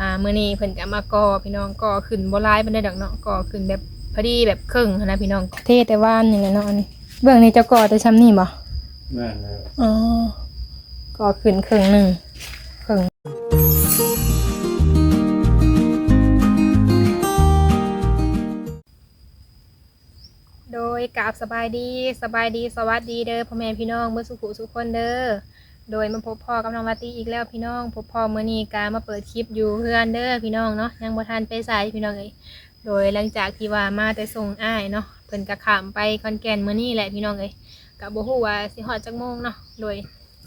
อ่ามื้อนี้เพิ่นก็มาก่อพี่น้องก่อขึ้นบ่หลายปานใดดอกเนาะก่อขึ้นแบบพอดีแบบครึ่งหั้นนะพี่น้องเทแต่ว่านนี่แหละเนาะอันนี้เบื้องนี้เจ้าก่อแต่ซ้ำนี่บ่ แม่นแล้วอ๋อก่อขึ้นครึ่งหนึงครึ่งโดยกราบสบายดีสบายดีสวัสดีเด้อพ่อแม่พี่น้องเมื่อสุขุสุขคนเด้อ โดยมาพบพ่อกับน้องลาตีอีกแล้วพี่น้อง พบพ่อเมื่อนี้กามาเปิดคลิปอยู่เพื่อนเด้อพี่น้องเนาะยังบ่ทันไปสายพี่น้องเอ้ยโดยหลังจากที่ว่ามาแต่ส่งอ้ายเนาะเพิ่นกระขามไปคอนแกนเมื่อนี้แหละพี่น้องเอ้ยกะบ่ฮู้ว่าสิฮอดจักโมงเนาะโดย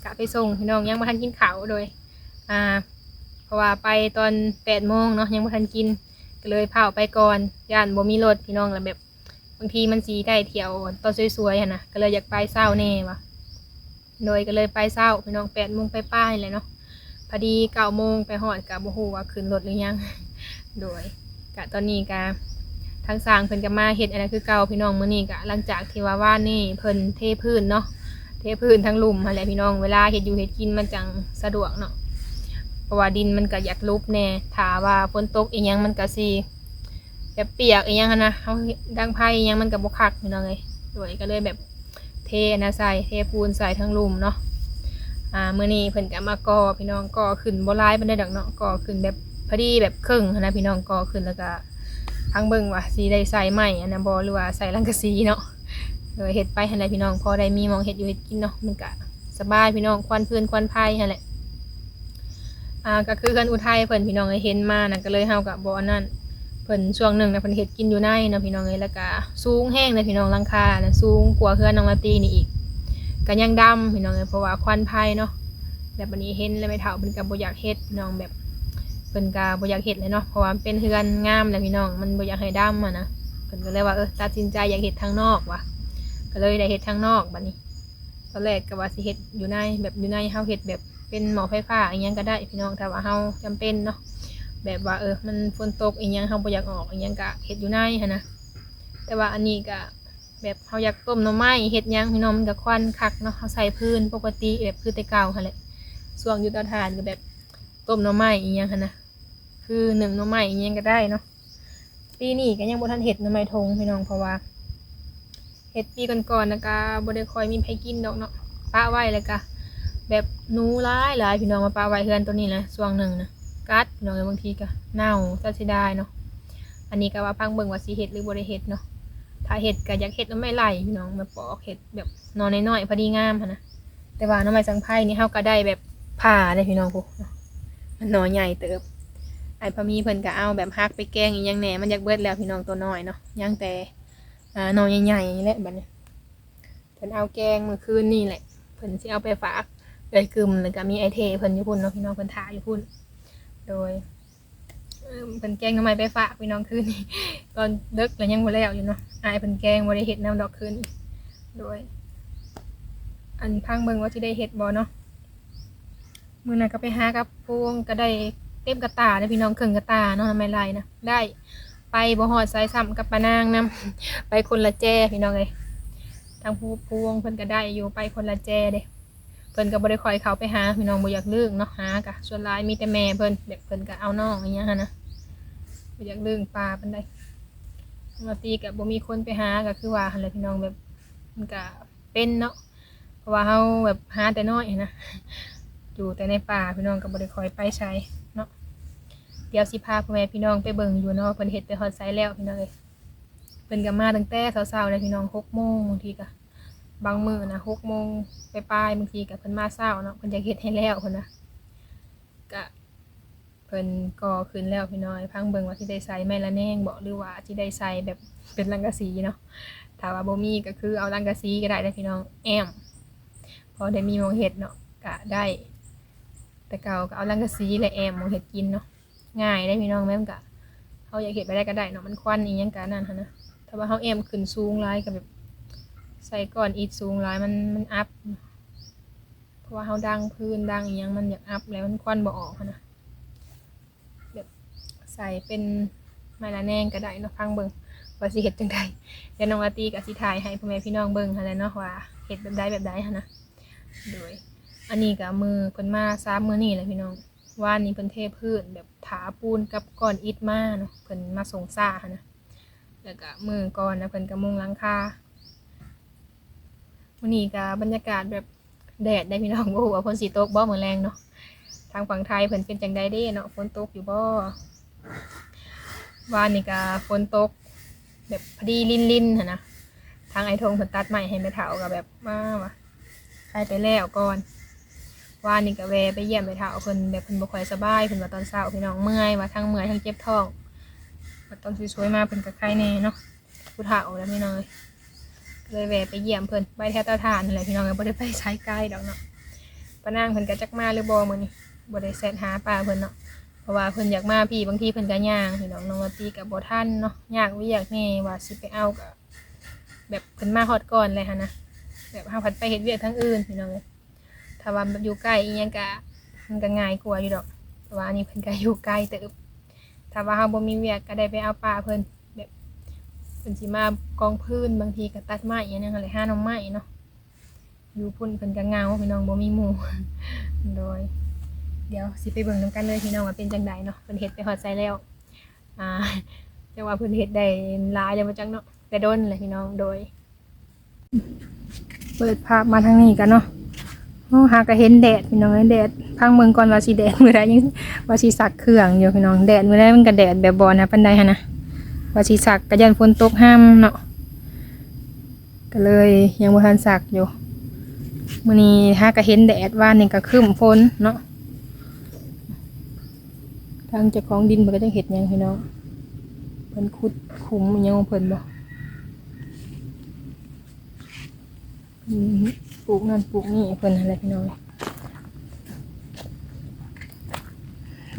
กะไปส่งพี่น้องยังบ่ทันกินข้าวโดยอ่าเพราะว่าไปตอน8โมงเนาะยังบ่ทันกินก็เลยพาไปก่อนย่านบ่มีรถพี่น้องแล้วแบบบางทีมันสีได้เที่ยวตอนสวยๆนนะก็เลยอยากไปเศร้าแน่ว่ะ โดยก็เลยไปเศร้าพี่น้องแปดโมงไปป้ายเลยเนาะพอดีเก้าโมงไปหอดกับโูว่าขึ้นรถหรือยัง โดยกะตอนนี้กะทางสร้างเพิ่นก็มาเฮ็ดอันนั้นคือเก่าพี่น้องมื้อนี้กะหลังจากที่ว่าว่านี่เพิ่นเทพื้นเนาะเทพื้นทั้งหลุมอะไรพี่น้องเวลาเฮ็ดอยู่เฮ็ดกินมันจังสะดวกเนาะเพราะว่าดินมันก็อยากลุบแน่ถาว่าฝนตกอีหยังมันก็สิแบบเปียกอีหยังนะเฮาดังไผอีหยังมันก็บ่คักพี่น้องเอ้ยโดยก็เลยแบบ เทนะใส่เทปูนใส่ทั้งลุมเนาะอ่ามื้อนี้เพิ่นก็มาก่อพี่น้องก่อขึ้นบ่หลายปานใดดอกเนาะก่อขึ้นแบบพอดีแบบครึ่งนะพี่น้องก่อขึ้นแล้วก็พังเบิ่งว่าสิได้ใส่ไม้อันนั้นบ่หรือว่าใส่ลังกะสีเนาะเออเฮ็ดไปหั่นแหละพี่น้องพอได้มีมองเฮ็ดอยู่เฮ็ดกินเนาะมันก็สบายพี่น้องควันพื้นควันไฟหั่นแหละอ่าก็คือเพิ่นอุทัยเพิ่นพี่น้องเห็นมานะก็เลยเฮาก็บ่อันนั้น เพิ่นช่วงหนึ่งนะเพิ่นเฮ็ดกินอยู่ในนะพี่น้องเอ้ยแล้วก็สูงแห้งเลยพี่น้องลังคานะสูงกว่าเฮือนน้องลาตีนี่อีกก็ยังดำพี่น้องเอ้ยเพราะว่าควันไฟเนาะแบบวันนี้เห็นแล้วไม่เท่าเพิ่นก็บ่อยากเฮ็ดน้องแบบเพิ่นก็บ่อยากเฮ็ดเลยเนาะเพราะว่าเป็นเฮือนงามแหละพี่น้องมันบ่อยากให้ดำอะนะเพิ่นก็เลยว่าเออตัดสินใจอยากเฮ็ดทางนอกว่ะก็เลยได้เฮ็ดทางนอกบัดนี้ตอนแรกก็ว่าสิเฮ็ดอยู่ในแบบอยู่ในเฮาเฮ็ดแบบเป็นหมอไฟฟ้าอีหยังก็ได้พี่น้องถ้าว่าเฮาจำเป็นเนาะ แบบว่าเออมันฝนตกอีหยังเฮาบ่อยากออกอีหยังก็เฮ็ดอยู่ในหั่นนะแต่ว่าอันนี้ก็แบบเฮาอยากต้มหน่อไม้เฮ็ดหยังพี่น้องมันก็ควันคักเนาะเฮาใส่พื้นปกติแบบคือแต่เก่าหั่นแหละส่วงอยู่เตาถ่านก็แบบต้มหน่อไม้อีหยังหั่นนะคือหนึ่งหน่อไม้อีหยังก็ได้เนาะปีนี้ก็ยังบ่ทันเฮ็ดหน่อไม้ทงพี่น้องเพราะว่าเฮ็ดปีก่อนๆนะก็บ่ได้ค่อยมีไผกินดอกเนาะปะไว้แล้วก็แบบหนูหลายหลายพี่น้องมาปะไว้เฮือนตัวนี้แหละช่วงหนึ่งนะ กัดพี่น้องเอ้ยบางทีก็เน่าจะสิได้เนาะอันนี้ก็ว่าพังเบิ่งว่าสิเฮ็ดหรือบ่ได้เฮ็ดเนาะถ้าเฮ็ดก็อยากเฮ็ดแล้วไม่ไหลพี่น้องมาปอกเฮ็ดแบบนอนน้อยๆพอดีงามนะแต่ว่าน้ำไม้สังไพ่นี่เฮาก็ได้แบบผ่าได้พี่น้องพุมันหนอใหญ่เติบไอ้พมีเพิ่นก็เอาแบบฮักไปแกงอีหยังแหน่มันอยากเบิดแล้วพี่น้องตัวน้อยเนาะยังแต่อ่าหนอใหญ่ๆนี่แหละบัดนี้เพิ่นเอาแกงเมื่อคืนนี่แหละเพิ่นสิเอาไปฝากเลยกึมแล้วก็มีไอเทเพิ่นอยู่พุ่นเนาะพี่น้องเพิ่นถ่ายอยู่พุ่น โดยเป็นแกงทำไมไปฝากพี่น้องคืนนี้ตอนเลิกแล้วยังบ่แล้วอยู่เนาะอายเป็นแกงบ่ได้เฮ็ดน้ำดอกคืนนี้โดย อันพังเบิ่งว่าสิได้เฮ็ดบ่เนาะมื้อนั้นก็ไปหากับพวงก็ได้เต็มกระตาเลยพี่น้องครึ่งกระตาเนาะทำไมไรนะได้ไปบ่ฮอดสายซ้ำกับปานางนํไปคนละแจพี่น้องเอ้ยทางผู้พวงเพิ่นก็ได้อยู่ไปคนละแจเด้ พิ่นก็บ่ได้คอยเขาไปหาพี่น้องบ่อยากเลิกเนาะหากะส่วนหลายมีแต่แม่เพิ่นแบบเพิ่นก็เอาน้องอย่างเงี้ยหั้นนะบ่อยากเลิกปลาปานใดบางทีก็บ่มีคนไปหาก็คือว่าหั่นแหละพี่น้องแบบมันก็เป็นเนาะเพราะว่าเฮาแบบหาแต่น้อยนะอยู่แต่ในป่าพี่น้องก็บ่ได้คอยไปใช้เนาะเดี๋ยวสิพาพ่อแม่พี่น้องไปเบิ่งอยู่เนาะเพิ่นเฮ็ดไปฮอดไซแล้วพี่น้องเอ้ยเพิ่นก็มาตั้งแต่เช้าๆเลยพี่น้อง6โมงบางทีก็ บางมือนะหกโมงไปปลายบางทีกับเพิ่นมาเศร้าเนาะเพิ่นจะเฮ็ดให้แล้วเพิ่นนะก็เพิ่นก่อขึ้นแล้วพี่น้อย พังเบิ่งว่าสิได้ใส่ไม้ละแนงบ่หรือว่าสิได้ใส่แบบเป็นลังกะสีเนาะถ้าว่าบ่มีก็คือเอาลังกะสีก็ได้เด้พี่น้องแอมพอได้มีมองเฮ็ดเนาะก็ได้ แต่เก่าก็เอาลังกะสีและแอมมองเฮ็ดกินเนาะง่ายได้พี่น้องแม่นก็เฮาอยากเฮ็ดไปได้ก็ได้เนาะมันควันอีหยังก็นั่นหั่นนะถ้าว่าเฮาแอมขึ้นสูงหลายก็แบบ ใส่ก่อนอีทสูงหลายมันมันอัพ เพราะว่าเขาดังพื้นดังอหยังมันอยากอัพแล้วมันควันบ่ออกนะแบบใส่เป็นไม้ละแนงก็ได้เนาะพังเบิ่งว่าสิเฮ็ดจังไดเดี๋ยวน้องอาตีกับสิถ่ายให้พ่อแม่พี่น้องเบิ่งหั่นแหละเนาะว่าเฮ็ดแบบใดแบบใดหั่นนะโดย อันนี้ก็มือเพิ่นมาซ้ำมือนี่แหละพี่น้องว่านนี้เพิ่นเทพื้นแบบถาปูนกับก้อนอิฐมาเนาะเพิ่นมาส่งซ่าหั้นะแล้วก็มือก่อนนะเพิ่นก็มุงหลังคา วันนี้ก็บรรยากาศแบบแดดได้พี่น้องบ่ฮู้ว่าฝนสิตกบ่มื้อแรงเนาะทางฝั่งไทยเพิ่นเป็นจังไดเด้เนาะฝนตกอยู่บ่ว่านนี้ก็ฝนตก แบบพอดีลินๆหั่นนะ ทางไอ้ทงเพิ่นตัดไม้ให้แม่เฒ่าก็แบบมาว่ะใครไปแล้วก่อนว่านี่ก็แวะไปเยี่ยมไปเฒ่าเพิ่นแบบเพิ่นบ่ค่อยสบายเพิ่นว่าตอนเช้าพี่น้องเมื่อยว่าทั้งเมื่อยทั้งเจ็บท้องว่าตอนสวยๆมาเพิ่นก็ไข้แน่เนาะผู้เฒ่าแล้วพี่น้อง เลยแวะไปเยี่ยมเพิ่นไปแถวเตาถ่านนั่นแหละพี่น้องเอ้ยบ่ได้ไปใช้ไกลดอกเนาะปานางเพิ่นก็จักมาหรือบ่มื้อนี้บ่ได้แซดหาป้าเพิ่นเนาะเพราะว่าเพิ่นอยากมาพี่บางทีเพิ่นก็ย่างพี่น้องน้องว่าตีก็บ่ทันเนาะยากเวียกแน่ว่าสิไปเอาก็แบบเพิ่นมาฮอดก่อนเลยหั่นนะแบบเฮาพัดไปเฮ็ดเวียกทั้งอื่นพี่น้องเอ้ยถ้าว่าแบบอยู่ใกล้อีหยังก็มันก็ง่ายกว่าอยู่ดอกแต่ว่าอันนี้เพิ่นก็อยู่ไกล้เติบถ้าว่าเฮาบ่มีเวียกก็ได้ไปเอาปลาเพิ่น พิ่นสิมากองพื้นบางทีก็ตัดไม้อีหยังนั่นแหละหาน่องไม้เนาะอยู่พุ่นเพิ่นก็เงาพี่น้องบ่มีหมู่โดย เดี๋ยวสิไปเบิ่งนํกันเลยพี่น้องว่าเป็นจังไดเนาะเพิ่นเฮ็ดไปฮอดไสแล้วอ่าแต่ว่าเพิ่นเฮ็ดได้หลายแล้วบ่จังเนาะแต่โดนแหละพี่น้องโดย เปิดภาพมาทางนี้กันเนาะโอ้หากะเห็นแดดพี่น้องเอ้ยแดดพังเมืองก่อนว่าสิแดดมื้อใดยังว่าสิสักเครื่องอยู่พี่น้องแดดมื้อใดมันก็แดดแบบบ่นะปานใดหั่นนะ ว่าสิสักก็ยันฝนตกห้ามเนาะก็เลยยังบ่ทันสักอยู่มื้อนี้หากะเห็นแดดว่านี่ก็คึ้มฝนเนาะทางเจ้าของดินเพิ่นก็จังเฮ็ดยังพี่น้องเพิ่นขุดขุมยังของเพิ่นบ่ปลูกนั่นปลูกนี่เพิ่นอะไรพี่น้อง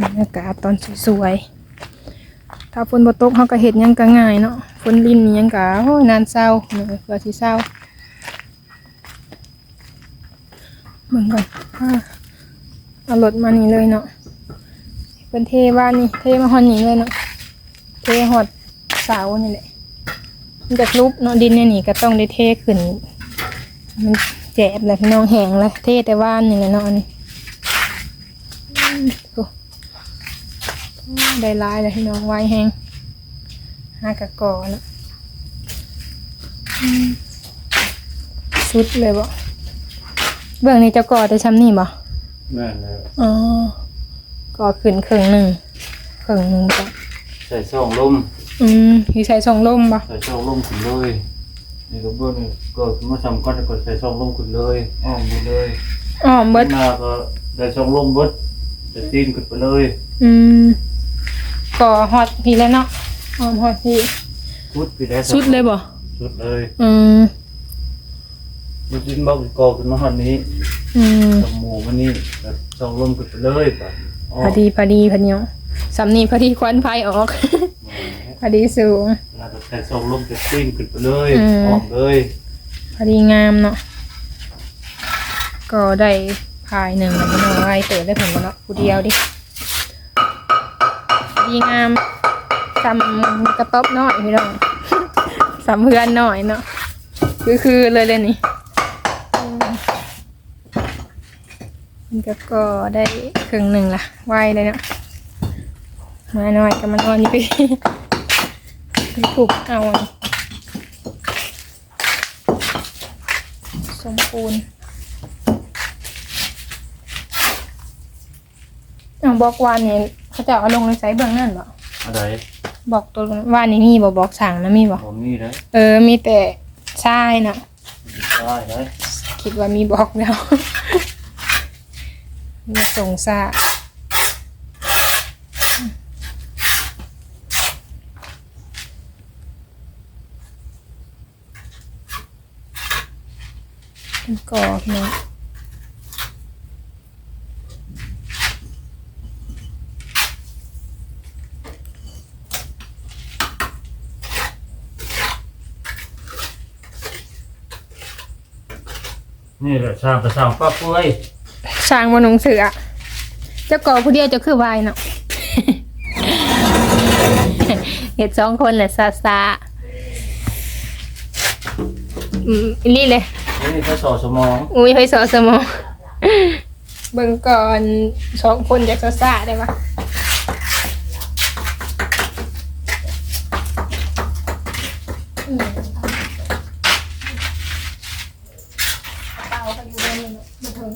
บรรยากาศตอนสวยๆ ถ้าฝนบ่ตกเฮาก็เฮ็ดหยังก็ง่ายเนาะฝนลินนี่หยังก็โอ้ยนานเศร้าเนาะว่าสิเศร้าเบิ่งก่อนอ่าเอารถมานี่เลยเนาะเพิ่นเทบ้านนี่เทมาฮอดนี่เลยเนาะเทฮอดเสานี่แหละมันจะลุบเนาะดินในนี่ก็ต้องได้เทขึ้นมันแจบเลยพี่น้องแหงเลยเทแต่ว่านนี่แหละเนาะอันนี้อืมโอ้ ได้หลายเลยพี่น้องไว้แหงหากะกอแล้วอืมสุดเลยบ่เบื้องนี้เจะก่อแต่ช้ำนี่บ่แม่นเลยอ๋อก่อขึ้นครึ่งหนึ่งครึ่งหนึ่งจ้ะใส่ช่องลมอืมอยู่ใช้ช่องลมบ่ใส่ช่องลมขึ้นเลยนี่ก็เบิ่งนี่ก็มาสำคัญก็ใส่ช่องลมขึ้นเลยอ้อมไปเลยอ๋อเบิดหน้าก็ใส่ช่องลมเบิดจะตีนขึ้นไปเลย อืม ก่อฮอตพี่แล้วเนาะอ๋อฮอตพี่สุดไปได้สุดเลยบ่สุดเลยอืมมันดินบ่กอขึ้นมาหันนี้อืมกับหมูมันนี่แบบช่องลมขึ้นไปเลยบัดอ้อพอดีพอดีพอดีเนาะสำนีพอดีควันไฟออกพอดีสูงแล้วก็ใส่ช่องลมจะตีนขึ้นไปเลยอืมอ้อมเลยพอดีงามเนาะก็ได้พายหนึ่งแล้วพี่น้องไว้เติดได้ผลกันเนาะผู้เดียวดิพอ ดีงามสำกระต๊อบน้อยพี่น้องสำเพื่อนหน่อยเนาะคือคือเลยเลยนี่มันก็ก็ได้ครึ่งหนึ่งละไวเลยเนาะมาหน่อยก็มานอนนี่ไปไปปลูกเอาสมปูนเอาบอกวานนี่ เขาจะเอาลงในไซส์เบื้องนั่นบ่อะไรบอกตัววานนี่มีบ่บอกสั่งนะมีบ่ผมนี่นะเออมีแต่ใช่เนาะได้ได้คิดว่ามีบอกแล้วมีส่งซาเป็นกรอบเนาะ นี่แหละสร้างกระสร้างป้าเปื่อยสร้างมาหนงเสือเจ้าก่อผู้เดียวเจะคือวายเนาะ เห็ดสองคนแหละซาซาอืมอีนี่เลย นี่เขาสอสมองอุ้ยไปสอสมอง เบิ่งก่อนสองคนอยากจะซ่าได้ปะอืมเปล่าก็อยู่ในนี้เนอะมาถึง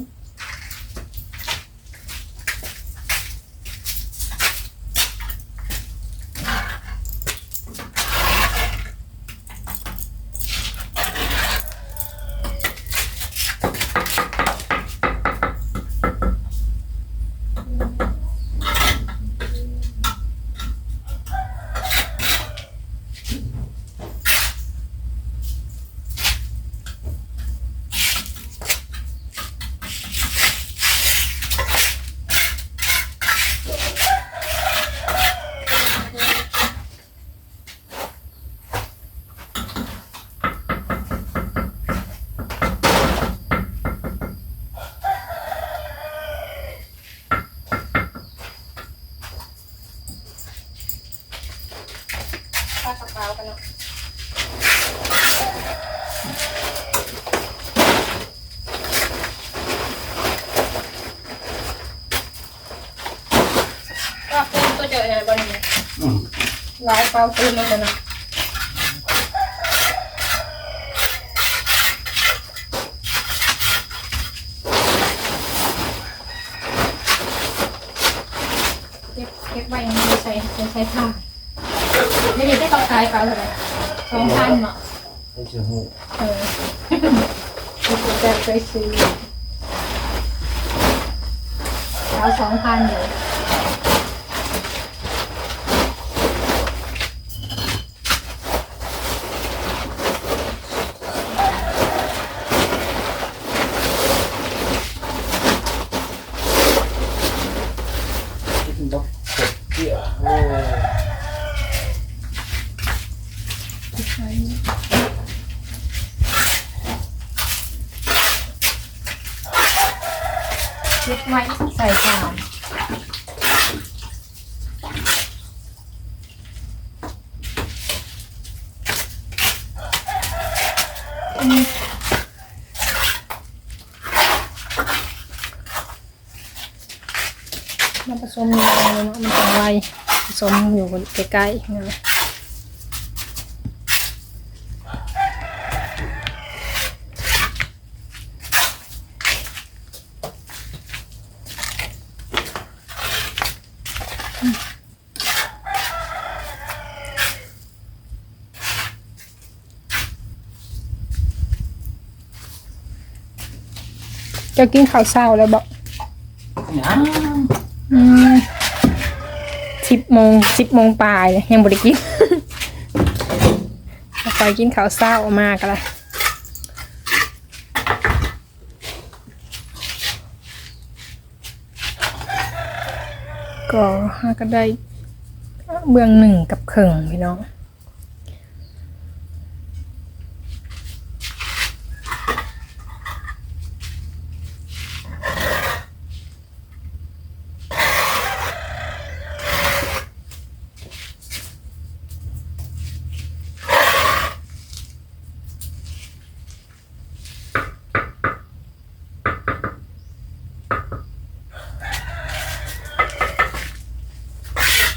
ปากกระเป๋ากันเนาะก็เป็นตัวเจอเนี่ยบนนี้ อืม หลายเปล่าตื่นมาแล้วเนาะเก็บเก็บไว้ยังไม่ใส่ใส่ผ้าไม่ได้ได้เขาขายเปล่าเลยสองพันเนาะไอ้เจ้าหูเออจะเคยซื้อเอาสองพันอยู่ที่ต้องกดเกี่ยวโอ้ย เก็บไว้ใส่จาน มันผสมอยู่ในนั้นเนาะมันจะไวผสมอยู่ใกล้ๆนั่นแหละจะกินข้าวเช้าแล้วบอก สิบโมงสิบโมงปลายเลยยังบริกินแล้วคอยกินข้าวเศร้ามากเลยก็ห้าก็ได้เบื้องหนึ่งกับเข่งพี่น้อง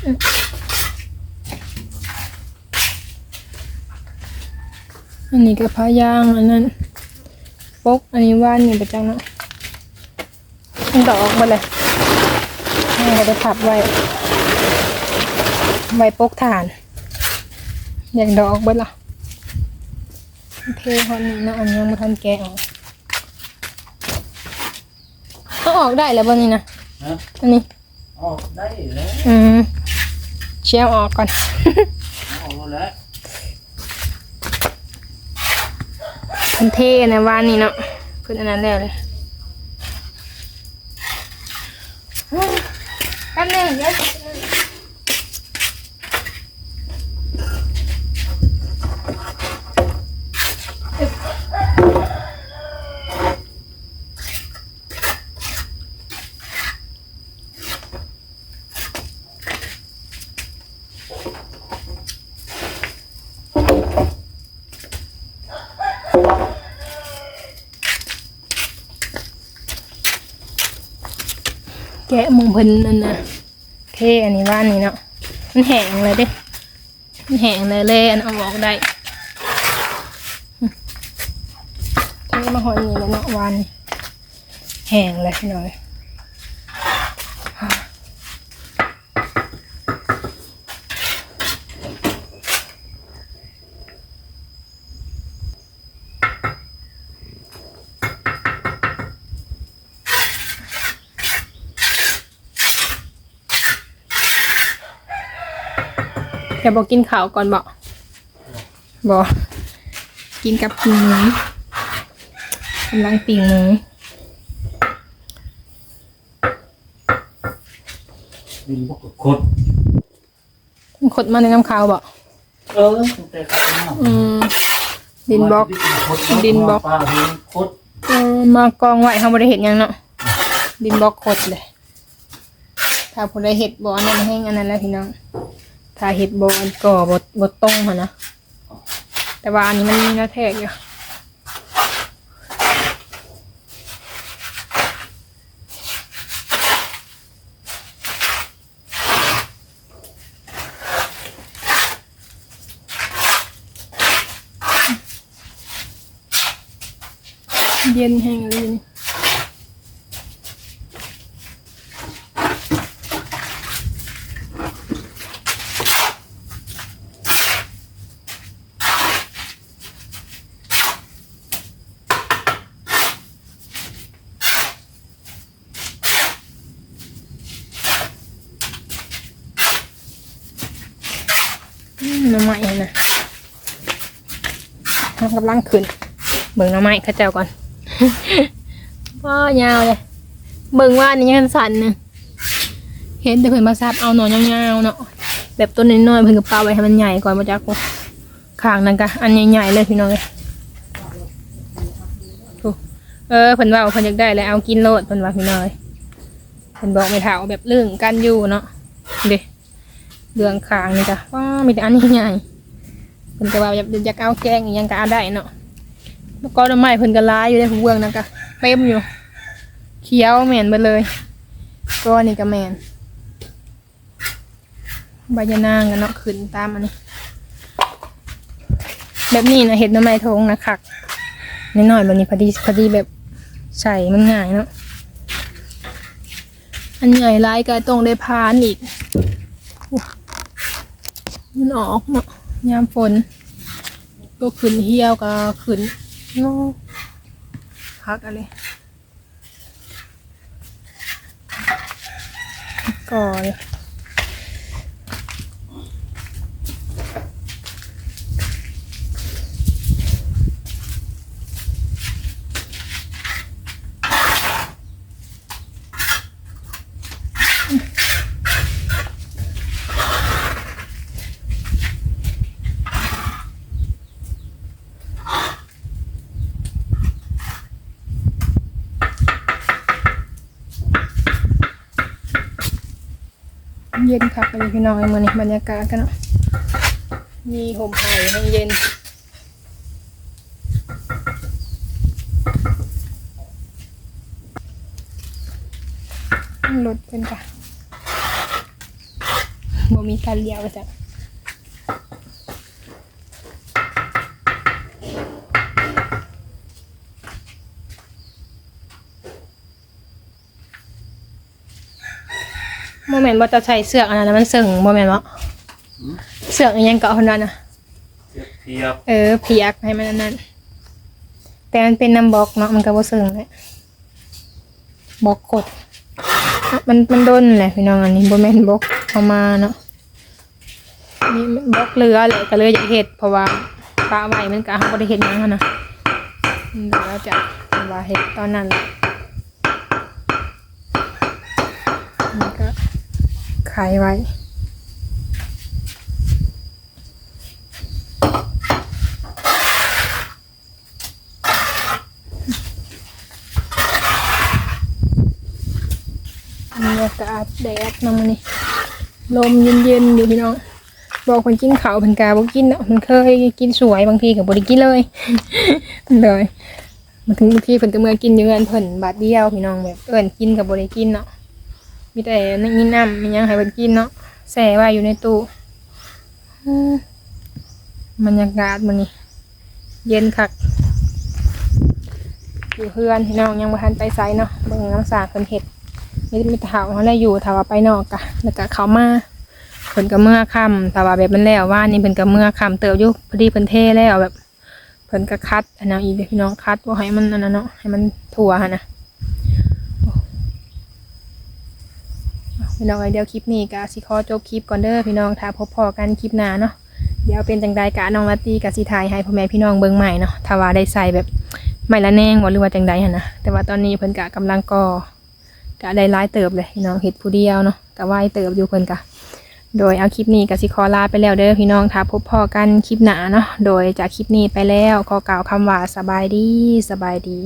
อันนี้ก็พายางอันนั้นปกอันนี้ว่านนี่ประจังเนาะมันดอกมาเลยนี่ก็จะพับไว้ ไว้ปกฐาน อย่างดอกเบิดล่ะเทฮอนนี่เนาะอันนี้ยังไม่ทันแกะออกเอาออกได้แล้วบ่นี่นะฮะอันนี้ออกได้แล้วอืม เชียวออกก่อน ออกแล้วเพิ่นเทนะว่านนี่เนาะเพิ่นอันนั้นแล้วเลยแป๊บนึงเดี๋ยว เพิ่นนั่นนะเทอันนี้ว่าอันนี้เนาะมันแห้งเลยเด้มันแห้งเลยเลยอันเอาออกได้เทมาหอยนี่แล้วเนาะวันแห้งเลยหน่อย จะบอกกินข้าวก่อนบอกบอกกินกับปิงหมูกำลังปิงหมูดินบกกับคดขดมาในน้ำขาวบอกเออตั้งแต่ขับมาอืมดินบล็อกดินบล็อกปลาดินคดเออมากองไว้เขาบริเห็นยังเนาะดินบล็อกขดเลย ถ้าผู้ใดเห็ดบ่อันนั้นแห้งอันนั้นแหล้วพี่น้อง ถ้าเห็ดบอันก่อบดบดตรงค่ะนะ แต่ว่าอันนี้มันมีน้าแทกอยู่เย็นแห้งเลยนี่ อืมหน้ำไม้นะทำกำลัง ขึ้น เบิ่งหน้ำไม้ข้าเจ้าก่อนว้ายาวเลย เบิ่งว่านี่ยังสั่นนะเห็นแต่เพิ่นมาซับเอาหนอนยาวๆเนาะ แบบต้นน้อยๆเพิ่นก็ปาไว้ให้มันใหญ่ก่อนมาจากกูข้างนั่นก็อันใหญ่ๆเลยพี่น้องเลยโอ้เออเพิ่นว่าเพิ่นอยากได้แล้วเอากินโลดเพิ่นว่าพี่น้อยเพิ่นบอกไม่เท่าแบบเรื่องกันอยู่เนาะเด้เรื่องขางนี่จ้ะว้ามีแต่อันใหญ่ เพิ่นก็ว่าอยากอยากเอาแกงอีหยังก็เอาได้เนาะแล้วก็ต้นไม้เพิ่นก็ร้ายอยู่ในหูเบื้องนั่นก็เต็มอยู่ เขียวแม่นไปเลยก็นี่ก็แม่นใบยะนางกันเนาะขึ้นตามอันนี้ แบบนี้นะเห็ดน้ำไม้ทงนะคักน้อยๆแบบนี้พอดีพอดีแบบใส่มันง่ายเนาะอันใหญ่ร้ายก็ต้องได้พานอีกมันออกเนาะ ยามฝนก็ขึ้นเหี่ยวก็ขึ้นโน่พักอะไรก่อเลย เย็นคับไปพี่น้องเมือนี้บรรยากาศกันเนาะมีห่มไผ่ให้เย็นรถเป็นค่ะบ่มีการเลี้ยวจ้ะ โมเมนต์ว่าจะใช้เสือกอันนั้นนะมันเสื่องโมเมนต์ว่าเสือกอันยังเกาะคนนั้นนะเทียบเออเพียกให้มันอันนั้นแต่มันเป็นน้ำบล็อกเนาะมันก็บ่เสื่องเลยบล็อกกดอะมันมันโดนแหละพี่น้องอันนี้บ่แม่นบล็อกเอามาเนาะนี่บล็อกเรือแหละก็เลยอยากเฮ็ดเพราะว่าปลาไว้มันก็เฮาบ่ได้เฮ็ดหยังหั้นนะอืมเดี๋ยวเราจะว่าเฮ็ดตอนนั้นแหละมันก็ ไขไว้ บรรยากาศแดดนำมานี่ลมเย็นๆอยู่พี่น้อง บอกคนกินเขาวเพันกาบอกกินเนาะมันเคยกินสวยบางทีกับบริกินเลย เลยมาถึงบางทีเพิ่นก็เมื่อกินอยู่เงินเพิ่นบาทเดียวพี่น้องแบบเอิ้นกินกับบริกินเนาะ มีแต่นี่น้ำมีหยังให้เพิ่นกินเนาะแส่ไว้อยู่ในตู้มบรรยากาศมันนี่เย็นคักอยู่เพื่อนพี่น้องยังบ่ทันไปไสเนาะเบิ่งน้ำสาเพิ่นเฮ็ดมีมีแต่เฒ่าเฮาได้อยู่ถาว่าไปนอกกะแล้วก็เขามาเพิ่นก็เมื่อค่ำถาว่าแบบมันแล้วว่านี่เพิ่นก็เมื่อค่ำเติบอยู่พอดีเพิ่นเทแล้วแบบเพิ่นก็คัดอันนั้นอีกพี่น้องคัดบ่าให้มันอันนั้นเนาะให้มันทั่วหั่นนะ พี่น้องเอ้ยเดียวคลิปนี้ก็สิขอจบคลิปก่อนเด้อพี่น้องถ้าพบพอกันคลิปหน้าเนาะเดี๋ยวเป็นจังใดกะน้องลัตตี้ก็สิถ่ายให้พ่อแม่พี่น้องเบิ่งใหม่เนาะถ้าว่าได้ใส่แบบไม่ละแนงบ่หรือว่าจังใดหั่นนะแต่ว่าตอนนี้เพิ่นกะกำลังก่อกะได้หลายเติบเลยพี่น้องเฮ็ดผู้เดียวเนาะกะไหวเติบอยู่เพิ่นกะโดยเอาคลิปนี้กสิขอลาไปแล้วเด้อพี่น้องถ้าพบพอกันคลิปหน้าเนาะโดยจากคลิปนี้ไปแล้วขอกล่าวคำว่าสบายดีสบายดี